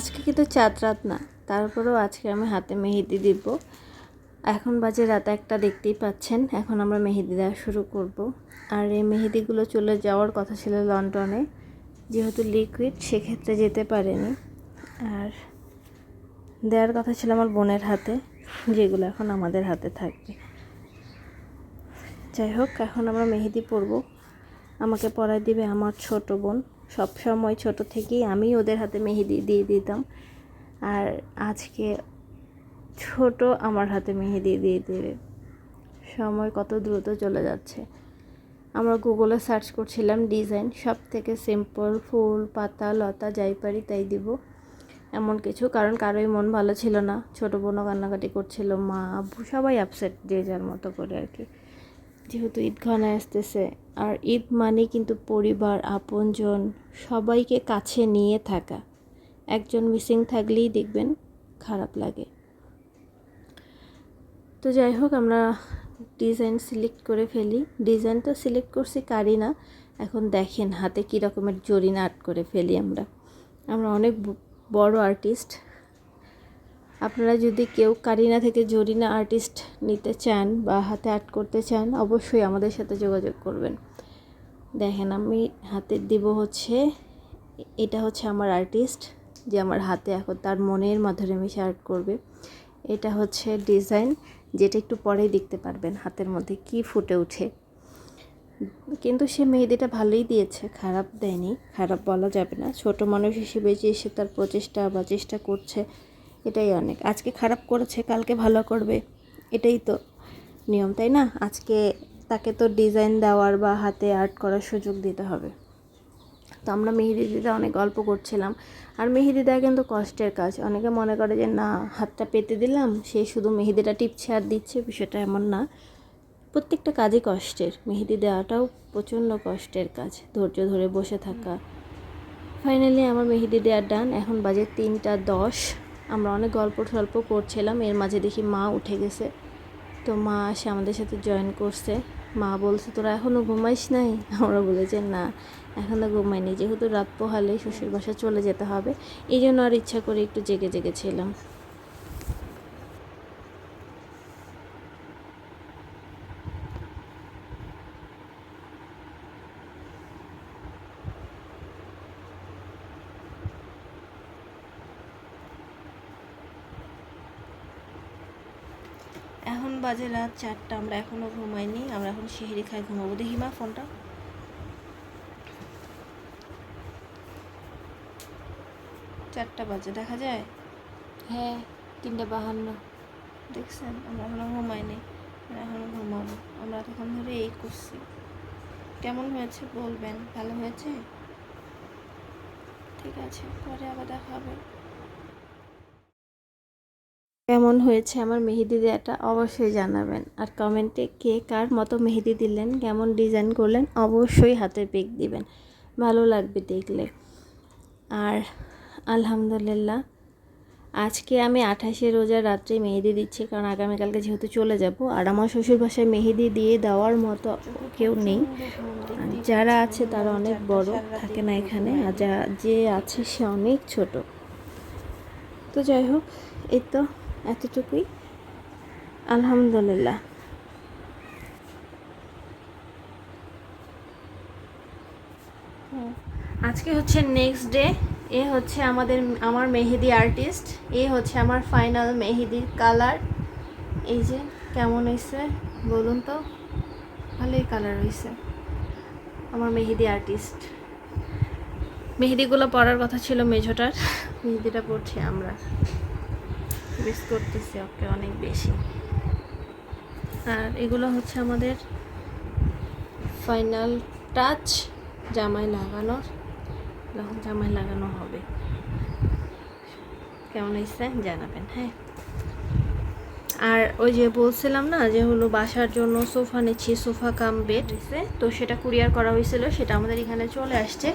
আজকে কিন্তু চাঁদ রাত না, তারপরেও আজকে আমি হাতে মেহেদি দিব। এখন বাজে রাত একটা, দেখতেই পাচ্ছেন, এখন আমরা মেহেদি দেওয়া শুরু করব। আর এই মেহেদিগুলো চলে যাওয়ার কথা ছিল লন্ডনে, যেহেতু লিকুইড সেক্ষেত্রে যেতে পারেনি। আর দেওয়ার কথা ছিল আমার বোনের হাতে, যেগুলো এখন আমাদের হাতে থাকবে। যাই হোক, এখন আমরা মেহেদি পরবো। আমাকে পড়ায় দিবে আমার ছোট বোন। সব সময় ছোট থেকেই আমি ওদের হাতে মেহেদি দিয়ে দিতাম। আর আজকে ছোট আমার হাতে মেহেদি দিয়ে দেবে। সময় কত দ্রুত চলে যাচ্ছে। আমরা গুগলে সার্চ করছিলাম ডিজাইন সব থেকে সিম্পল ফুল, পাতা, লতা, যাই পারি তাই দিব। এমন কিছু, কারণ কারোই মন ভালো ছিল না। ছোটো বোনও কান্নাকাটি করছিল, মা, আব্বু সবাই আপসেট যে যার মতো করে আর কি। যেহেতু ঈদ ঘনায় আসতেছে আর ঈদ মানে কিন্তু পরিবার, আপনজন, সবাইকে কাছে নিয়ে থাকা। একজন মিসিং থাকলেই দেখবেন খারাপ লাগে। তো যাই হোক, আমরা ডিজাইন সিলেক্ট করে ফেলি। ডিজাইন তো সিলেক্ট করছি কারি না, এখন দেখেন হাতে কী রকমের জরিনা আর্ট করে ফেলি আমরা। আমরা অনেক বড় আর্টিস্ট। আপনারা যদি কেউ কারিনা থেকে জরিনা আর্টিস্ট নিতে চান বা হাতে আর্ট করতে চান, অবশ্যই আমাদের সাথে যোগাযোগ করবেন। দেখেন আমি হাতে দিব হচ্ছে, এটা হচ্ছে আমার আর্টিস্ট যে আমার হাতে এখন তার মনের মাধ্যমে মিশে আর্ট করবে। এটা হচ্ছে ডিজাইন যেটা একটু পরেই দেখতে পারবেন হাতের মধ্যে কি ফুটে উঠে। কিন্তু সে মেহেদিটা ভালোই দিয়েছে, খারাপ দেয়নি, খারাপ বলা যাবে না। ছোট মানুষ হিসেবে যে সে তার প্রচেষ্টা বা চেষ্টা করছে, এটাই অনেক। আজকে খারাপ করেছে, কালকে ভালো করবে, এটাই তো নিয়ম, তাই না? আজকে তাকে তো ডিজাইন দেওয়ার বা হাতে আর্ট করার সুযোগ দিতে হবে। তো আমরা মেহেদি দিতে অনেক গল্প করছিলাম। আর মেহেদি দেওয়া কিন্তু কষ্টের কাজ। অনেকে মনে করে যে, না, হাতটা পেতে দিলাম, সে শুধু মেহেদিটা টিপছে আর দিচ্ছে, বিষয়টা এমন না। প্রত্যেকটা কাজই কষ্টের। মেহেদি দেওয়াটাও প্রচণ্ড কষ্টের কাজ, ধৈর্য ধরে বসে থাকা। ফাইনালি আমার মেহেদি দেওয়ার ডান। এখন বাজে তিনটা দশ। আমরা অনেক গল্প টল্প করছিলাম। এর মাঝে দেখি মা উঠে গেছে। তো মা এসে আমাদের সাথে জয়েন করছে। মা বলছে, তোরা এখনও ঘুমাইস নাই? আমরা বলেছি না এখনও ঘুমাইনি। যেহেতু রাত পোহালে শ্বশুর বাসা চলে যেতে হবে এই জন্য আর ইচ্ছা করে একটু জেগে জেগেছিলাম এখন বাজে রাত চারটা আমরা এখনও ঘুমাইনি আমরা এখন শিহিরি খাই ঘুমাবো। দেখি মা ফোনটা। চারটা বাজে দেখা যায়? হ্যাঁ তিনটে বাহান্ন। দেখছেন আমরা এখনও ঘুমাইনি আমরা এখনও ঘুমাবো। আমরা তখন ধরে এই করছি। কেমন হয়েছে বলবেন? ভালো হয়েছে? ঠিক আছে পরে আবার দেখা হবে। কেমন হয়েছে আমার মেহেদি দেওয়াটা অবশ্যই জানাবেন। আর কমেন্টে কে কার মতো মেহেদি দিলেন, কেমন ডিজাইন করলেন অবশ্যই হাতে পিক দিবেন। ভালো লাগবে দেখলে। আর আলহামদুলিল্লাহ, আজকে আমি আঠাশে রোজার রাত্রে মেহেদি দিচ্ছি, কারণ আগামীকালকে যেহেতু চলে যাব, আর আমার শ্বশুর বাসায় মেহেদি দিয়ে দেওয়ার মতো কেউ নেই। যারা আছে তারা অনেক বড়, থাকে না এখানে, আর যা, যে আছে সে অনেক ছোট। তো যাই হোক, এই তো এতটুকুই? আলহামদুলিল্লাহ। আজকে হচ্ছে নেক্সট ডে এ হচ্ছে আমাদের, আমার মেহেদি আর্টিস্ট এ হচ্ছে আমার ফাইনাল মেহেদির কালার এই যে, কেমন হয়েছে? বলুন তো। ভালোই কালার হয়েছে। আমার মেহেদি আর্টিস্ট মেহেদিগুলো পরার কথা ছিল মেঝোটার। মেহেদিটা পড়ছি আমরা। মিস করতেছি ওকে অনেক বেশি। আর এগুলো হচ্ছে আমাদের ফাইনাল টাচ জামাই লাগানোর। যখন জামাই লাগানো হবে। কেমন হয়েছে জানাবেন হ্যাঁ। আর ওই যে বলছিলাম না যে হলো বাসার জন্য সোফা নিচ্ছি, সোফা কাম বেড তো সেটা কুরিয়ার করা হয়েছিল, সেটা আমাদের এখানে চলে আসছে।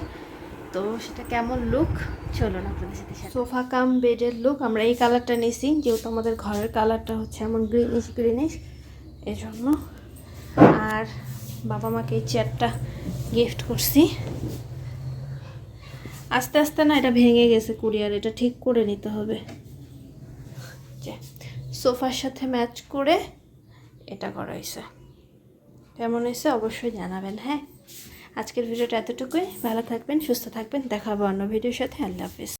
তো সেটা কেমন লুক চলো না আপনাদের সাথে সোফা কাম বেডের লুক আমরা এই কালারটা নিছি, যেহেতু আমাদের ঘরের কালারটা হচ্ছে এমন গ্রিনিশ গ্রিনিশ এই জন্য আর বাবা মাকে এই চেয়ারটা গিফট করছি। আস্তে আস্তে না এটা ভেঙে গেছে কুরিয়ার এটা ঠিক করে নিতে হবে। সোফার সাথে ম্যাচ করে এটা করা হয়েছে। কেমন হয়েছে অবশ্যই জানাবেন হ্যাঁ? আজকের ভিডিওটা এতটুকুই। ভালো থাকবেন সুস্থ থাকবেন। দেখাবো অন্য ভিডিওর সাথে। আল্লাহ হাফিজ।